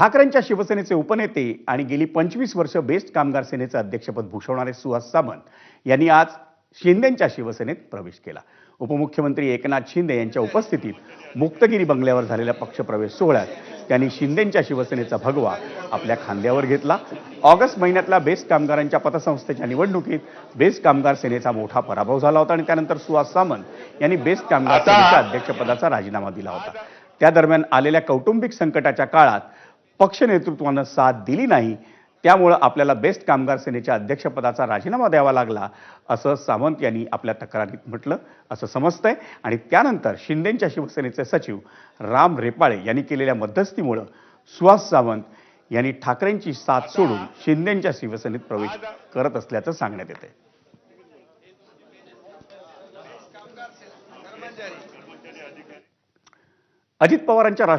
ठाकरेंच्या शिवसेनेचे उपनेते आणि गेली पंचवीस वर्ष बेस्ट कामगार सेनेचं अध्यक्षपद भूषवणारे सुहास सामंत यांनी आज शिंदेंच्या शिवसेनेत प्रवेश केला. उपमुख्यमंत्री एकनाथ शिंदे यांच्या उपस्थितीत मुक्तगिरी बंगल्यावर झालेल्या पक्षप्रवेश सोहळ्यात त्यांनी शिंदेंच्या शिवसेनेचा भगवा आपल्या खांद्यावर घेतला. ऑगस्ट महिन्यातल्या बेस्ट कामगारांच्या पतसंस्थेच्या निवडणुकीत बेस्ट कामगार सेनेचा मोठा पराभव झाला होता आणि त्यानंतर सुहास सामंत यांनी बेस्ट कामगार सेनेच्या अध्यक्षपदाचा राजीनामा दिला होता. त्या दरम्यान आलेल्या कौटुंबिक संकटाच्या काळात पक्ष नेतृत्वानं साथ दिली नाही त्यामुळं आपल्याला बेस्ट कामगार सेनेच्या अध्यक्षपदाचा राजीनामा द्यावा लागला असं सावंत यांनी आपल्या तक्रारीत म्हटलं असं समजतंय. आणि त्यानंतर शिंदेंच्या शिवसेनेचे सचिव राम रेपाळे यांनी केलेल्या मध्यस्थीमुळं सुहास सावंत यांनी ठाकरेंची साथ सोडून शिंदेंच्या शिवसेनेत प्रवेश करत असल्याचं सांगण्यात येते अजित पवारांच्या